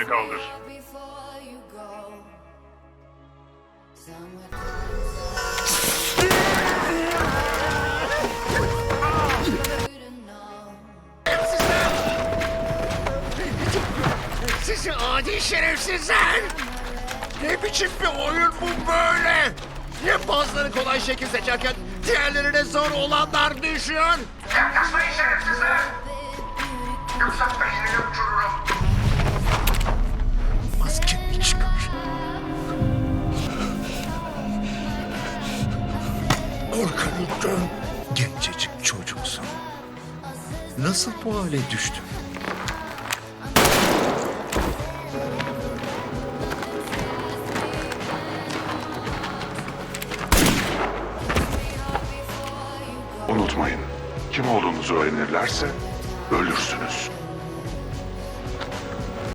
elini kaldır. Sizi adi şerefsizler! Ne biçim bir oyun bu böyle? Niye bazıları kolay şekil seçerken diğerlerine zor olanlar düşüyor? Yaklaşmayın şerefsizler. Yoksa beynini uçururum. Dön. Gencecik çocuksun. Nasıl bu hale düştün? Unutmayın, kim olduğunuzu öğrenirlerse ölürsünüz.